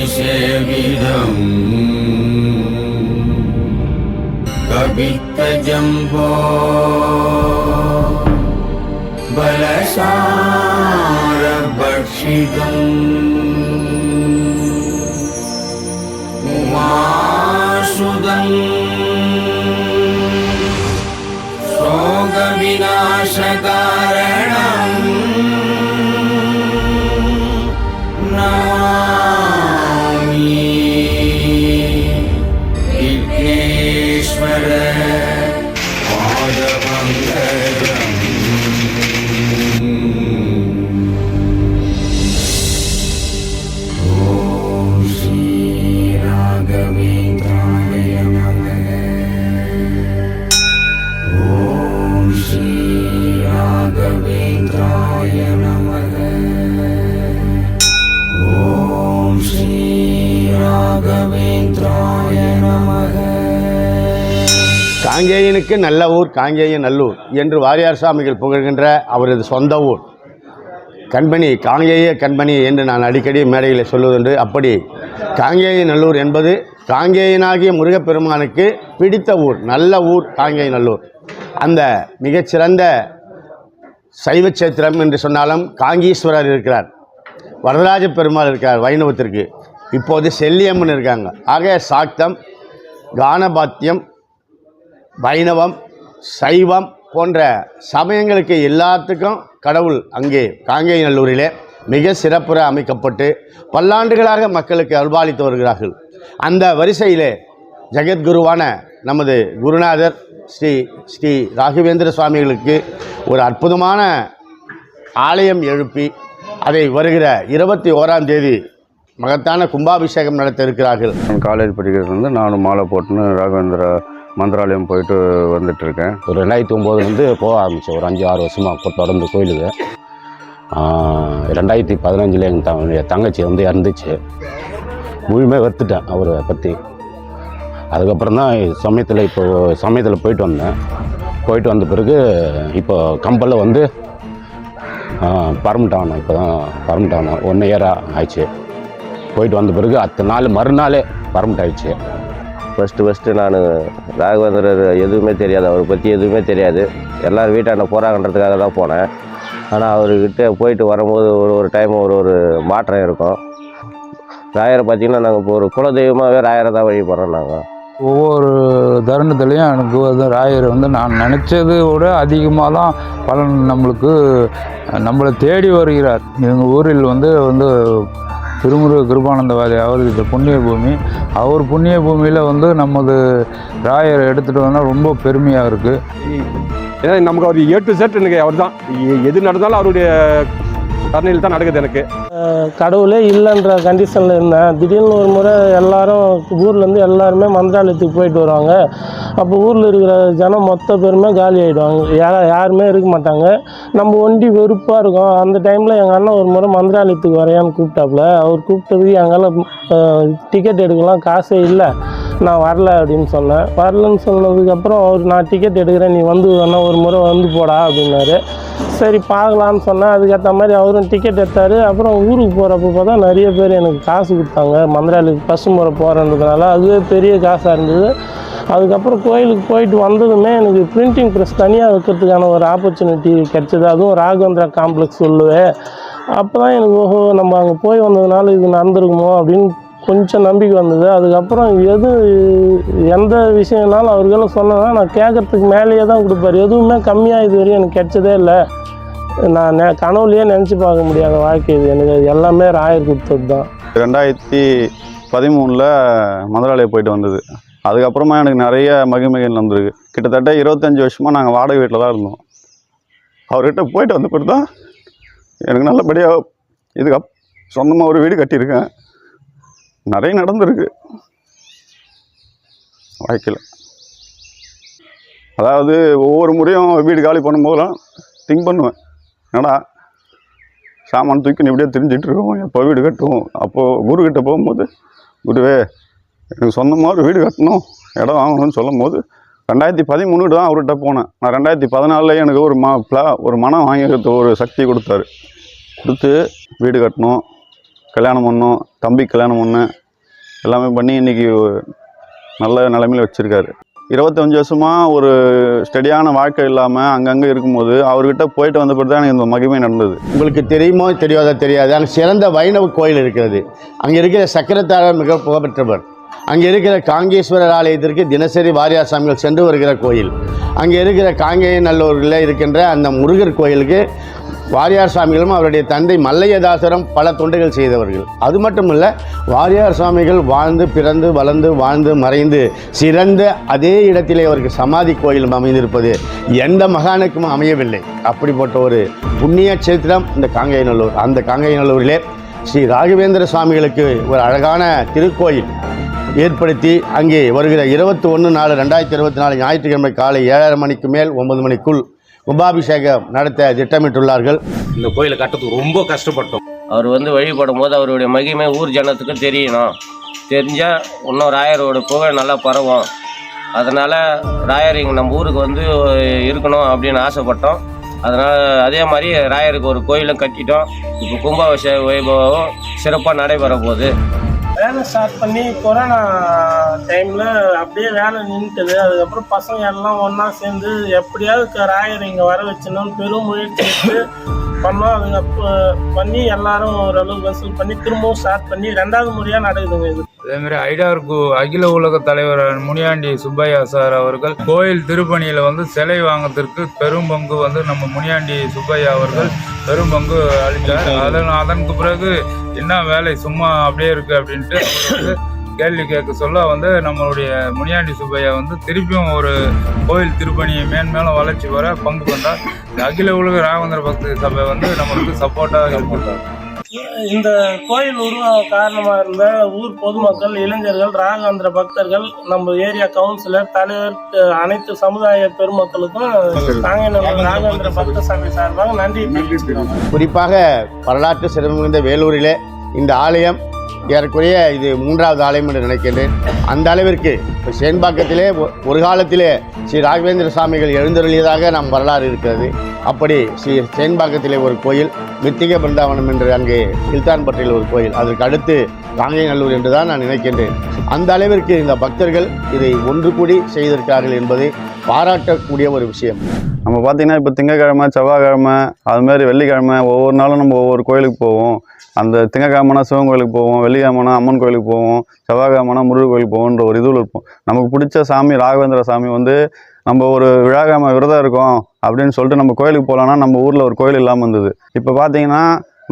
भूतगणादिसेविदम् कवित्तजम्बो बलसारभक्षितम् उमासुदम् विनाशकार। காங்கேயனுக்கு நல்ல ஊர் காங்கேயன் நல்லூர் என்று வாரியார் சாமிகள் புகழ்கின்ற அவரது சொந்த ஊர். கண்பணி காங்கேய கண்பணி என்று நான் அடிக்கடி மேடையில் சொல்லுவதுண்டு. அப்படி காங்கேய நல்லூர் என்பது காங்கேயனாகிய முருகப்பெருமானுக்கு பிடித்த ஊர் நல்ல ஊர் காங்கேய நல்லூர் அந்த மிகச்சிறந்த சைவ சேத்திரம் என்று சொன்னாலும் காங்கீஸ்வரர் இருக்கிறார். வரதராஜ பெருமாள் இருக்கார் வைணவத்திற்கு. இப்போது செல்லியம்மன் இருக்காங்க. ஆக சாக்தம் கானபாத்தியம் வைணவம் சைவம் போன்ற சமயங்களுக்கு எல்லாத்துக்கும் கடவுள் அங்கே காங்கேயநல்லூரிலே மிக சிறப்புற அமைக்கப்பட்டு பல்லாண்டுகளாக மக்களுக்கு அல்பாளித்து வருகிறார்கள். அந்த வரிசையிலே ஜெகத்குருவான நமது குருநாதர் ஸ்ரீ ஸ்ரீ ராகவேந்திர சுவாமிகளுக்கு ஒரு அற்புதமான ஆலயம் எழுப்பி அதை வருகிற இருபத்தி ஓராம் தேதி மகத்தான கும்பாபிஷேகம் நடத்த இருக்கிறார்கள். என் காலேஜ் படிக்கிறது வந்து நானும் மாலை போட்டுன்னு ராகவேந்திரா மந்திராலயம் போயிட்டு வந்துட்டு இருக்கேன் ஒரு ரெண்டாயிரத்தி ஒம்போதுலேருந்து போக ஆரம்பித்தேன் ஒரு அஞ்சு ஆறு வருஷமாக இப்போ தொடர்ந்து கோயிலுக்கு. ரெண்டாயிரத்தி பதினஞ்சில் எங்கள் த தங்கச்சி வந்து இறந்துச்சு. முழுமையாக வெறுத்துட்டேன் அவரை பற்றி அதுக்கப்புறம் தான் சமயத்தில் இப்போ சமயத்தில் போயிட்டு வந்தேன். போயிட்டு வந்த பிறகு இப்போ கம்பலில் வந்து பர்மனெண்ட் ஆனோம் இப்போ தான் பர்மனெண்ட் ஆனோம் ஒன் இயராக ஆயிடுச்சு. போயிட்டு வந்த பிறகு அத்தனை நாள் மறுநாளே பர்மனெண்ட் ஆயிடுச்சு. ஃபஸ்ட்டு ஃபஸ்ட்டு நான் ராகவேந்திரர் எதுவுமே தெரியாது. அவரை பற்றி எதுவுமே தெரியாது. எல்லோரும் வீட்டாண்ட போகிறாங்கன்றதுக்காக தான் போனேன். ஆனால் அவர்கிட்ட போயிட்டு வரும்போது ஒரு ஒரு டைம் ஒரு ஒரு மாற்றம் இருக்கும். ராயரை பார்த்தீங்கன்னா நாங்கள் இப்போ ஒரு குலதெய்வமாகவே ராயரை தான் வழிபடுறோம் நாங்கள் ஒவ்வொரு தருணத்துலேயும் எனக்கு வந்து ராயர் வந்து நான் நினச்சதை விட அதிகமாக தான் பலன் நம்மளுக்கு நம்மளை தேடி வருகிறார். எங்கள் ஊரில் வந்து வந்து திருமுருக கிருபானந்தவாதி அவர் இந்த புண்ணிய பூமி அவர் புண்ணிய பூமியில் வந்து நமது ராயரை எடுத்துகிட்டு வந்தால் ரொம்ப பெருமையாக இருக்குது ஏன்னா நமக்கு அவர் ஏ டு செட் எனக்கு அவர் தான் எது நடந்தாலும் அவருடைய கருணையில் தான் நடக்குது எனக்கு. கடவுளே இல்லைன்ற கண்டிஷனில் இருந்தேன். திடீர்னு ஒரு முறை எல்லாரும் ஊர்லேருந்து எல்லாருமே மந்திராலயத்துக்கு போயிட்டு வருவாங்க. அப்போ ஊரில் இருக்கிற ஜனம் மொத்த பேருமே காலி ஆகிடுவாங்க யாரா யாருமே இருக்க மாட்டாங்க. நம்ம ஒண்டி வெறுப்பாக இருக்கும். அந்த டைமில் எங்கள் அண்ணன் ஒரு முறை மந்திராலயத்துக்கு வரையான்னு கூப்பிட்டாப்புல. அவர் கூப்பிட்டதுக்கு எங்கால் டிக்கெட் எடுக்கலாம் காசே இல்லை. நான் வரல அப்படின்னு சொன்னேன். வரலன்னு சொன்னதுக்கப்புறம் அவர் நான் டிக்கெட் எடுக்கிறேன். நீ வந்து வேணா ஒரு முறை வந்து போடா அப்படின்னாரு. சரி பார்க்கலான்னு சொன்னேன் அதுக்கேற்ற மாதிரி அவரும் டிக்கெட் எடுத்தார். அப்புறம் ஊருக்கு போகிறப்ப பார்த்தா நிறைய பேர் எனக்கு காசு கொடுத்தாங்க. மந்திராலுக்கு ஃபஸ்ட்டு முறை போகிறன்றதுனால அதுவே பெரிய காசாக இருந்தது. அதுக்கப்புறம் கோயிலுக்கு போயிட்டு வந்ததுமே எனக்கு பிரிண்டிங் ப்ரெஸ் தனியாக வைக்கிறதுக்கான ஒரு ஆப்பர்ச்சுனிட்டி கிடச்சிது. அதுவும் ராகவேந்திரா காம்ப்ளெக்ஸ் சொல்லுவேன் அப்போ தான் எனக்கு ஓஹோ நம்ம அங்கே போய் வந்ததுனால இது நடந்திருக்குமோ அப்படின்னு கொஞ்சம் நம்பிக்கை வந்தது. அதுக்கப்புறம் எது எந்த விஷயம்னாலும் அவர்களும் சொன்னேன்னா நான் கேட்கறதுக்கு மேலேயே தான் கொடுப்பாரு. எதுவுமே கம்மியாக இது வரையும் எனக்கு கிடைச்சதே இல்லை. நான் நெ கனவுலையே நினச்சி பார்க்க முடியாத வாழ்க்கை இது. எனக்கு அது எல்லாமே ராயர் கொடுத்தது தான். ரெண்டாயிரத்தி பதிமூணில் மதுராலயம் போயிட்டு வந்தது. அதுக்கப்புறமா எனக்கு நிறைய மகிமைகள் வந்திருக்கு கிட்டத்தட்ட இருபத்தஞ்சி வருஷமாக நாங்கள் வாடகை வீட்டில் தான் இருந்தோம். அவர்கிட்ட போயிட்டு வந்த பிறகு தான் எனக்கு நல்லபடியாக இதுக்கு சொந்தமாக ஒரு வீடு கட்டியிருக்கேன். நிறைய நடந்திருக்கு. வாழ்க்கையில் அதாவது ஒவ்வொரு முறையும் வீடு காலி பண்ணும்போதெல்லாம் திங்க் பண்ணுவேன். என்னடா சாமான் தூக்கி இப்படியே தெரிஞ்சிட்டு இருக்கோம் எப்போ வீடு கட்டுவோம்? அப்போது குருக்கிட்ட போகும்போது குருவே எனக்கு சொந்தமாக ஒரு வீடு கட்டணும் இடம் வாங்கணும்னு சொல்லும் போது ரெண்டாயிரத்தி பதிமூணுக்கு தான் அவர்கிட்ட போனேன். நான் ரெண்டாயிரத்தி பதினாலில் எனக்கு ஒரு ம ஒரு மனம் வாங்கிக்கிறது ஒரு சக்தி கொடுத்தாரு. கொடுத்து வீடு கட்டணும். கல்யாணம் பண்ணோம் தம்பி கல்யாணம் பண்ணேன் எல்லாமே பண்ணி இன்றைக்கி நல்ல நிலைமையில் வச்சுருக்காரு. இருபத்தஞ்சி வருஷமாக ஒரு ஸ்டெடியான வாழ்க்கை இல்லாமல் அங்கங்கே இருக்கும்போது அவர்கிட்ட போயிட்டு வந்த பிறகு தான் எனக்கு இந்த மகிமை நடந்தது. உங்களுக்கு தெரியுமோ தெரியாதோ தெரியாது. அங்கே சிறந்த வைணவ கோயில் இருக்கிறது. அங்கே இருக்கிற சக்கரத்தாரர் மிக புகழ்பெற்றவர். அங்கே இருக்கிற காங்கேஸ்வரர் ஆலயத்திற்கு தினசரி வாரியார் சாமிகள் சென்று வருகிற கோயில். அங்கே இருக்கிற காங்கேயநல்லூரில் இருக்கின்ற அந்த முருகர் கோயிலுக்கு வாரியார் சாமிகளும் அவருடைய தந்தை மல்லையதாசரும் பல தொண்டுகள் செய்தவர்கள். அது மட்டும் இல்லை வாரியார் சுவாமிகள் வாழ்ந்து பிறந்து வளர்ந்து வாழ்ந்து மறைந்து சிறந்த அதே இடத்திலே அவருக்கு சமாதி கோயிலும் அமைந்திருப்பது எந்த மகானுக்கும் அமையவில்லை. அப்படிப்பட்ட ஒரு புண்ணிய சேத்திரம் இந்த காங்கேயநல்லூர் அந்த காங்கேயநல்லூரிலே ஸ்ரீ ராகவேந்திர சுவாமிகளுக்கு ஒரு அழகான திருக்கோயில் ஏற்படுத்தி அங்கே வருகிற இருபத்தி ஒன்று நாலு ரெண்டாயிரத்தி இருபத்தி நாலு ஞாயிற்றுக்கிழமை காலை ஏழரை மணிக்கு மேல் ஒன்பது மணிக்குள் கும்பாபிஷேகம் நடத்த திட்டமிட்டுள்ளார்கள். இந்த கோயிலை கட்டுறதுக்கு ரொம்ப கஷ்டப்பட்டோம். அவர் வந்து வழிபடும் போது அவருடைய மகிமை ஊர் ஜனத்துக்கு தெரியணும். தெரிஞ்சால் இன்னும் ராயரோட புகழ் நல்லா பரவும். அதனால் ராயர் இங்கே நம்ம ஊருக்கு வந்து இருக்கணும் அப்படின்னு ஆசைப்பட்டோம். அதனால் அதே மாதிரி ராயருக்கு ஒரு கோயிலும் கட்டிட்டோம். இப்போ கும்பாபிஷேக வைபவம் சிறப்பாக நடைபெற போகுது. வேலை ஸ்டார்ட் பண்ணி கொரோனா டைமில் அப்படியே வேலை நின்றுட்டுது அதுக்கப்புறம் பசங்க எல்லாம் ஒன்றா சேர்ந்து எப்படியாவது ராயர் இங்கே வர வச்சணும்னு பெரும் முயற்சி எடுத்து பண்ணோம். அதுங்க பண்ணி எல்லாரும் ஓரளவு வசூல் பண்ணி திரும்பவும் ஸ்டார்ட் பண்ணி ரெண்டாவது முறையாக நடக்குதுங்க இது. அதேமாதிரி ஐடார்கு அகில உலக தலைவர் முனியாண்டி சுப்பையா சார் அவர்கள் கோயில் திருப்பணியில் வந்து சிலை வாங்குறதுக்கு பெரும் பங்கு வந்து நம்ம முனியாண்டி சுப்பையா அவர்கள் பெரும் பங்கு அளித்தார். அதன் அதற்கு பிறகு என்ன வேலை சும்மா அப்படியே இருக்கு அப்படின்ட்டு அவர் கேள்வி கேட்க சொல்ல வந்து நம்மளுடைய முனியாண்டி சுப்பையா வந்து திருப்பியும் ஒரு கோயில் திருப்பணியை மேன்மேலும் வளர்ச்சி வர பங்கு கொண்டார். அகில உலக ராகவேந்திர பக்தி சபை வந்து நம்மளுக்கு சப்போர்ட்டாக இருக்கின்றார் இந்த கோயில் உருவாக காரணமாக இருந்த ஊர் பொதுமக்கள் இளைஞர்கள் ராகாந்திர பக்தர்கள் நம்ம ஏரியா கவுன்சிலர் தலைவர் அனைத்து சமுதாய பெருமக்களுக்கும் நாங்கள் ராகாந்திர பக்த சபை சார்பாக நன்றி குறிப்பாக வரலாற்று சிறப்புமிகுந்த வேலூரிலே இந்த ஆலயம் ஏறக்குறைய இது மூன்றாவது ஆலயம் என்று நினைக்கின்றேன். அந்த அளவிற்கு இப்போ சேன்பாக்கத்திலே ஒரு காலத்திலே ஸ்ரீ ராகவேந்திர சாமிகள் எழுந்தருளியதாக நம் வரலாறு இருக்கிறது. அப்படி ஸ்ரீ சேன்பாக்கத்திலே ஒரு கோயில் மித்திக பிருந்தாவனம் என்று அங்கே இல்தான்பட்டியில் ஒரு கோயில் அதற்கு அடுத்து காங்கேயநல்லூர் என்று தான் நான் நினைக்கின்றேன். அந்த அளவிற்கு இந்த பக்தர்கள் இதை ஒன்று கூடி செய்திருக்கிறார்கள் என்பது பாராட்டக்கூடிய ஒரு விஷயம். நம்ம பார்த்தீங்கன்னா இப்போ திங்கக்கிழமை செவ்வாய்க்கிழமை அதுமாரி வெள்ளிக்கிழமை ஒவ்வொரு நாளும் நம்ம ஒவ்வொரு கோயிலுக்கு போவோம். அந்த திங்கக்கிழமைனா சிவன் கோயிலுக்கு போவோம் வெள்ளிக்கிழமைனா அம்மன் கோயிலுக்கு போவோம் செவ்வாய்க்கிழமைனா முருகன் கோயிலுக்கு போவோன்ற ஒரு இதுவில் இருப்போம். நமக்கு பிடிச்ச சாமி ராகவேந்திர சாமி வந்து நம்ம ஒரு விழாக்கிழமை விரதம் இருக்கோம் அப்படின்னு சொல்லிட்டு நம்ம கோயிலுக்கு போகலான்னா நம்ம ஊரில் ஒரு கோயில் இல்லாமல் இருந்தது. இப்போ பார்த்தீங்கன்னா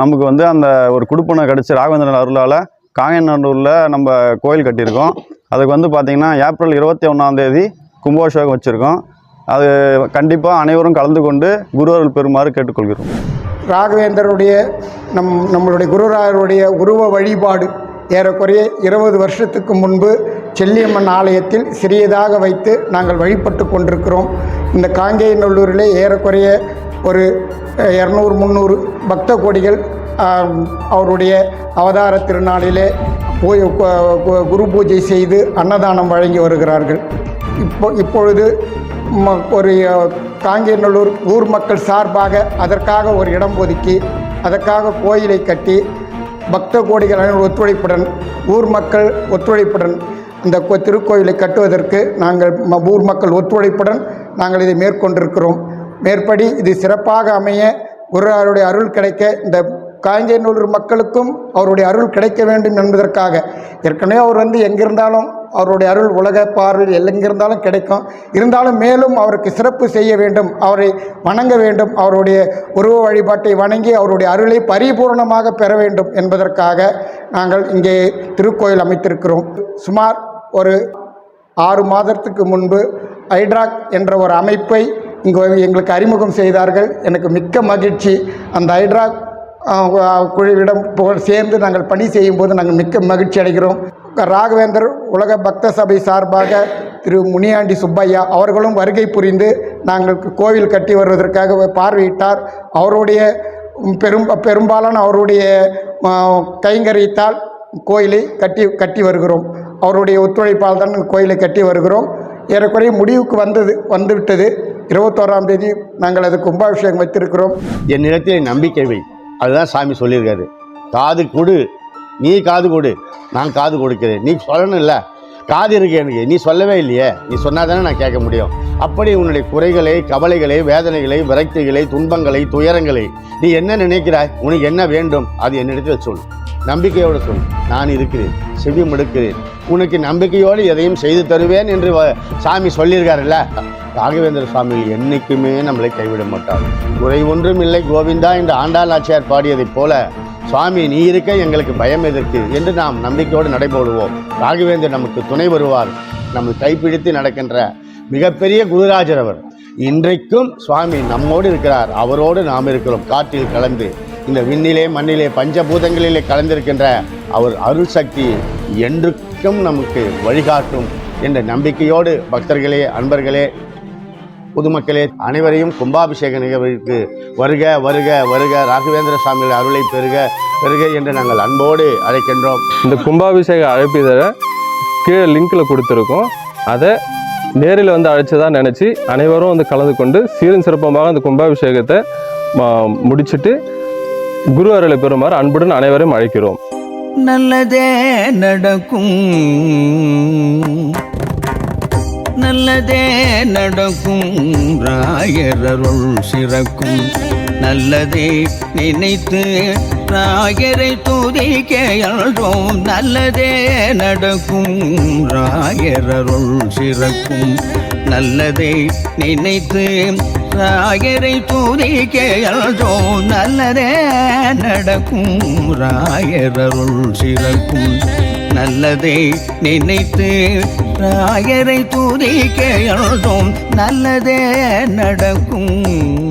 நமக்கு வந்து அந்த ஒரு குடுப்பனை கிடச்சி ராகவேந்திரன் அருளால் காங்கேநல்லூரில் நம்ம கோயில் கட்டியிருக்கோம். அதுக்கு வந்து பார்த்திங்கன்னா ஏப்ரல் இருபத்தி ஒன்றாந்தேதி கும்பாபிஷேகம் வச்சுருக்கோம். அது கண்டிப்பாக அனைவரும் கலந்து கொண்டு குருவர்கள் பெறுமாறு கேட்டுக்கொள்கிறோம். ராகவேந்தருடைய நம் நம்மளுடைய குருராயருடைய உருவ வழிபாடு ஏறக்குறைய இருபது வருஷத்துக்கு முன்பு செல்லியம்மன் ஆலயத்தில் சிறியதாக வைத்து நாங்கள் வழிபட்டு கொண்டிருக்கிறோம். இந்த காங்கேயநல்லூரிலே ஏறக்குறைய ஒரு இரநூறு முந்நூறு பக்த கோடிகள் அவருடைய அவதார திருநாளிலே போய் குரு பூஜை செய்து அன்னதானம் வழங்கி வருகிறார்கள். இப்போ இப்பொழுது ம- ஒரு காங்கேநல்லூர் ஊர் மக்கள் சார்பாக அதற்காக ஒரு இடம் ஒதுக்கி அதற்காக கோயிலை கட்டி பக்த கோடிகளின் ஒத்துழைப்புடன் ஊர் மக்கள் ஒத்துழைப்புடன் இந்த திருக்கோயிலை கட்டுவதற்கு நாங்கள் ஊர் மக்கள் ஒத்துழைப்புடன் நாங்கள் இதை மேற்கொண்டிருக்கிறோம். மேற்படி இது சிறப்பாக அமைய குருவாருடைய அருள் கிடைக்க இந்த காங்கேயநல்லூர் மக்களுக்கும் அவருடைய அருள் கிடைக்க வேண்டும் என்பதற்காக. ஏற்கனவே அவர் வந்து எங்கிருந்தாலும் அவருடைய அருள் உலக பார்வையில் எங்கிருந்தாலும் கிடைக்கும். இருந்தாலும் மேலும் அவருக்கு சிறப்பு செய்ய வேண்டும் அவரை வணங்க வேண்டும் அவருடைய உருவ வழிபாட்டை வணங்கி அவருடைய அருளை பரிபூர்ணமாக பெற வேண்டும் என்பதற்காக நாங்கள் இங்கே திருக்கோயில் அமைத்திருக்கிறோம். சுமார் ஒரு ஆறு மாதத்துக்கு முன்பு ஐட்ராக் என்ற ஒரு அமைப்பை இங்கு எங்களுக்கு அறிமுகம் செய்தார்கள். எனக்கு மிக்க மகிழ்ச்சி. அந்த ஐட்ராக் குழுவிடம் புகழ் சேர்ந்து நாங்கள் பணி செய்யும்போது நாங்கள் மிக்க மகிழ்ச்சி அடைகிறோம். ராகவேந்தர் உலக பக்த சபை சார்பாக திரு முனியாண்டி சுப்பையா அவர்களும் வருகை புரிந்து நாங்கள் கோவில் கட்டி வருவதற்காக பார்வையிட்டார். அவருடைய பெரும் பெரும்பாலான அவருடைய கைங்கரியத்தால் கோயிலை கட்டி கட்டி வருகிறோம். அவருடைய ஒத்துழைப்பால் தான் கோயிலை கட்டி வருகிறோம். ஏறக்குறைய முடிவுக்கு வந்தது வந்துவிட்டது. இருபத்தோராம் தேதி நாங்கள் அது கும்பாபிஷேகம் வைத்திருக்கிறோம். என் நிலத்தில் நம்பிக்கை வை. அதுதான் சாமி சொல்லியிருக்காரு. காது கொடு. நீ காது கொடு. நான் காது கொடுக்கிறேன். நீ சொல்லணும் இல்லை காது இருக்கு எனக்கு. நீ சொல்லவே இல்லையே. நீ சொன்னால் தானே நான் கேட்க முடியும். அப்படி உன்னுடைய குறைகளை கவலைகளை வேதனைகளை விரக்திகளை துன்பங்களை துயரங்களை நீ என்ன நினைக்கிறாய்? உனக்கு என்ன வேண்டும்? அது என்னிடத்தில் சொல் நம்பிக்கையோடு சொல் நான் இருக்கிறேன். செவி மடுக்கிறேன் உனக்கு நம்பிக்கையோடு எதையும் செய்து தருவேன் என்று வ- சாமி சொல்லியிருக்காருல்ல. ராகவேந்திர சுவாமி என்றைக்குமே நம்மளை கைவிட மாட்டார். குறை ஒன்றும் இல்லை கோவிந்தா என்று ஆண்டாள் நாச்சியார் பாடியதைப் போல சுவாமி நீ இருக்க எங்களுக்கு பயம் எதற்கு? என்று நாம் நம்பிக்கையோடு நடைபோடுவோம். ராகவேந்தர் நமக்கு துணை வருவார். நம்ம கைப்பிடித்து நடக்கின்ற மிகப்பெரிய குருராஜர் அவர். இன்றைக்கும் சுவாமி நம்மோடு இருக்கிறார். அவரோடு நாம் இருக்கிறோம். காற்றில் கலந்து இந்த விண்ணிலே மண்ணிலே பஞ்சபூதங்களிலே கலந்திருக்கின்ற அவர் அருள் சக்தி என்று என்றுக்கும் நமக்கு வழிகாட்டும் என்ற நம்பிக்கையோடு பக்தர்களே அன்பர்களே பொதுமக்களே அனைவரையும் கும்பாபிஷேக நிகழ்விற்கு வருக வருக வருக ராகவேந்திர சுவாமிகள் அருளை பெருக பெருக என்று நாங்கள் அன்போடு அழைக்கின்றோம். இந்த கும்பாபிஷேக அழைப்பிதழை கீழே லிங்க்கில் கொடுத்துருக்கோம். அதை நேரில் வந்து அழைச்சதா நினச்சி அனைவரும் வந்து கலந்து கொண்டு சீரும் சிறப்பமாக அந்த கும்பாபிஷேகத்தை ம- முடிச்சிட்டு குரு அருளை பெறுமாறு அன்புடன் அனைவரையும் அழைக்கிறோம். நல்லதே நடக்கும். நல்லதே நடக்கும். ராயரருள் சிறக்கும். நல்லதே நினைத்து ராயரை துதிக்கையாழ்வோம் நல்லதே நடக்கும். ராயரருள் சிறக்கும். நல்லதை நினைத்து ராயரை துதிக்க எழுதும் நல்லதே நடக்கும். ராயரருள் சிறக்கும். நல்லதை நினைத்து ராயரை துதிக்க எழுதும் நல்லதே நடக்கும்.